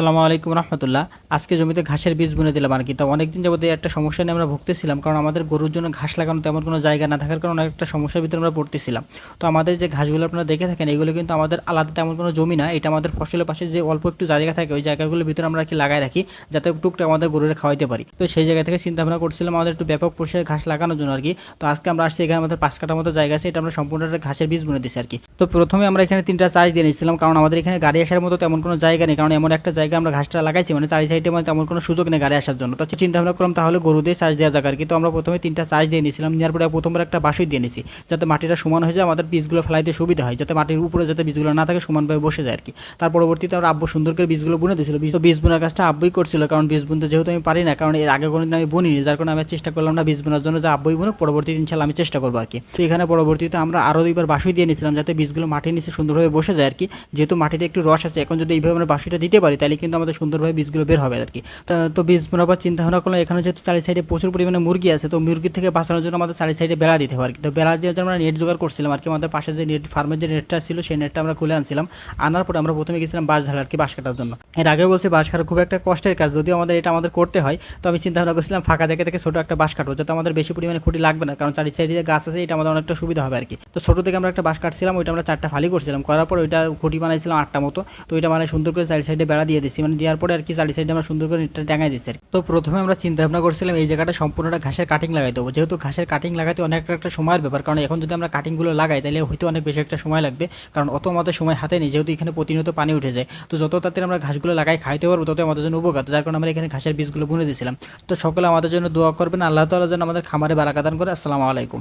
আসসালামু আলাইকুম রহমতুল্লাহ। আজকে জমিতে ঘাসের বীজ বুনে দিলাম আর কি। তো অনেকদিন যাবতে একটা সমস্যা নিয়ে আমরা ভুগতেছিলাম, কারণ আমাদের গরুর জন্য ঘাস লাগানো তেমন কোনো জায়গা না থাকার কারণে একটা সমস্যার ভিতরে আমরা পড়তেছিলাম। তো আমাদের যে ঘাসগুলো আপনারা দেখে থাকেন, এগুলো কিন্তু আমাদের আলাদা তেমন কোনো জমি না। এটা আমাদের ফসলের পাশে যে অল্প একটু জায়গা থাকে, ওই জায়গাগুলোর ভিতরে আমরা কি লাগাই রাখি, যাতে টুকটাক আমাদের গরুরে খাওয়াইতে পারি। তো সেই জায়গা থেকে চিন্তা ভাবনা করছিলাম আমাদের একটু ব্যাপক পরিসরে ঘাস লাগানোর জন্য আর কি। তো আজকে আমরা আসছি, এখানে আমাদের পাঁচ কাটার মতো জায়গা আছে, এটা আমরা সম্পূর্ণ একটা ঘাসের বীজ বুনে দিচ্ছি আর কি। তো প্রথমে আমরা এখানে তিনটা চাষ দিয়ে নিয়েছিলাম, কারণ আমাদের এখানে গাড়ি আসার মতো তেমন কোনো জায়গা নেই, কারণ এমন একটা জায়গা আমরা ঘাসটা লাগাইছি মানে চারি সাইডে মানে তেমন কোনো সুযোগ নেই গাড়ি আসার জন্য। তো চিন্তা ভাবনা করলাম তাহলে গরু দিয়ে চাষ দেওয়া যাক আর কি। তো আমরা প্রথমে তিনটা চাষ দিয়ে নিয়েছিলাম, নেওয়ার পরে প্রথমবার একটা বাসই দিয়ে নিয়েছি, যাতে মাটিটা সমান হয়ে যায়, আমাদের বীজগুলো ফেলাইতে সুবিধা হয়, যাতে মাটির উপরে যাতে বীজগুলো না থাকে সমানভাবে বসে যায় আর কি। তার পরবর্তীতে আমরা আব্বু সুন্দর করে বীজগুলো বুনে দিয়েছিল। বীজ বোনার কাজটা আব্বুই করছিল, কারণ বীজ বুনতে যেহেতু আমি পারি না, কারণ এর আগে কোনোদিন আমি বুনিনি, যার কারণে আমি চেষ্টা করলাম না বীজ বোনার জন্য, যে আব্বুই বুনুক পরবর্তী ইনশাল্লাহ আমি চেষ্টা করব আর কি। তো এখানে পরবর্তীতে আমরা আরও দুইবার বাসুই দিয়ে নিয়েছিলাম, যাতে বীজগুলো মাটির নিচে সুন্দরভাবে বসে যায় আর কি। যেহেতু মাটিতে একটু রস আছে, এখন যদি এইভাবে আমরা বাসুইটা দিতে পারি, তাহলে কিন্তু আমাদের সুন্দরভাবে বীজগুলো বের হবে আর কি তো বীজ বোনার পর চিন্তা ভাবনা করলাম, এখানে যেহেতু চারি সাইডে প্রচুর পরিমাণে মুরগি আছে, তো মুরগি থেকে বাঁচানোর জন্য আমাদের চারি সাইডে বেড়া দিতে হবে আর কি তো বেড়া দিয়ে আমরা নেট জোগাড় করছিলাম আর কি আমাদের পাশে যে নেট ফার্মের যে নেটটা ছিল, সেই নেটটা আমরা খুলে আনছিলাম। আনার পরে আমরা প্রথমে গেছিলাম বাঁশ ঝাড়া আর কি বাঁশ কাটার জন্য। এর আগে বলছি, বাঁশ কাটা খুব একটা কষ্টের কাজ, যদিও আমাদের এটা আমাদের করতে হয়। তো আমি চিন্তা ভাবনা করছিলাম, ফাঁকা জায়গা থেকে ছোটো একটা বাঁশ কাটবো, যাতে আমাদের বেশি পরিমাণে খুঁটি লাগবে না। কারণ চারি সাইডে যে গাছ আছে, এটা আমাদের অনেকটা সুবিধা হবে আর কি তো ছোটো থেকে আমরা একটা বাঁশ কাটছিলাম, ওইটা আমরা চারটা ফালি করছিলাম। করার পর ওইটা খুঁটি বানাইছিলাম আটটা মতো। তো ওইটা মানে সুন্দর করে চারি সাইডে বেড়া দিয়ে দিচ্ছি মানে দেওয়ার পরে আর কি চারি সাইডে আমরা সুন্দর করে নেটটা টাঙাই দিচ্ছি তো প্রথমে আমরা চিন্তা ভাবনা করছিলাম এই জায়গাটা সম্পূর্ণটা ঘাসের কাটিং লাগাই দেবো। যেহেতু ঘাসের কাটিং লাগাতে অনেক একটা সময়ের ব্যাপার, কারণ এখন যদি আমরা কাটিংগুলো লাগাই, তাহলে হয়তো অনেক বেশি একটা সময় লাগবে। কারণ অত আমাদের সময় হাতে নেই, যেহেতু এখানে প্রতিনিয়ত পানি উঠে যায়। তো যত তাড়াতাড়ি আমরা ঘাসগুলো লাগাই, খাইতে পারব তত আমাদের জন্য উপকার। যার কারণে আমরা এখানে ঘাসের বীজগুলো বুনে দিয়েছিলাম তো সকলে আমাদের জন্য দোয়া করবেন। আল্লাহ তাআলা যেন আমাদের খামারে বারাকাদান করে। আসসালামু আলাইকুম।